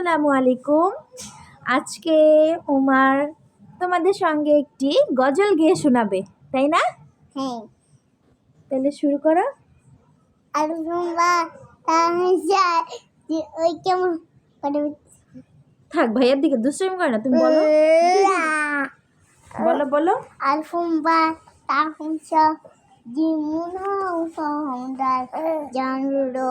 আসসালামু আলাইকুম। আজকে উমার তোমাদের সঙ্গে একটি গজল গেয়ে শোনাবে তাই না? হ্যাঁ। তাহলে শুরু করো। আর ওই কেমন থাক ভাইয়ার দিকে দুষ্টমি করে না তুমি বলো। বলো বলো। আর তোমরা তা হুঁচা জীবন সহদার জানুরো।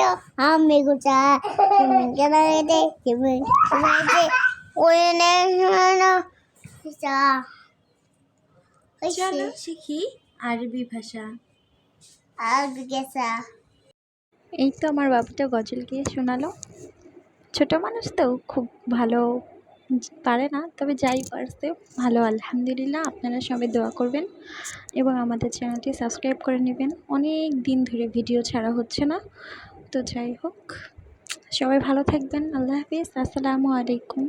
আমি কেন দে কেমন দে ওই নে না যা চলো শিখি আরবি ভাষা এই তো আমার বাবুটা গজল গিয়ে শোনালো। ছোট মানুষ তো খুব ভালো পারে না তবে যাই পারছে ভালো আলহামদুলিল্লাহ। আপনারা সবাই দোয়া করবেন এবং আমাদের চ্যানেলটি সাবস্ক্রাইব করে নেবেন। অনেক দিন ধরে ভিডিও ছাড়া হচ্ছে না। তো যাই হোক সবাই ভালো থাকবেন আল্লাহ হাফিজ আসসালামু আলাইকুম।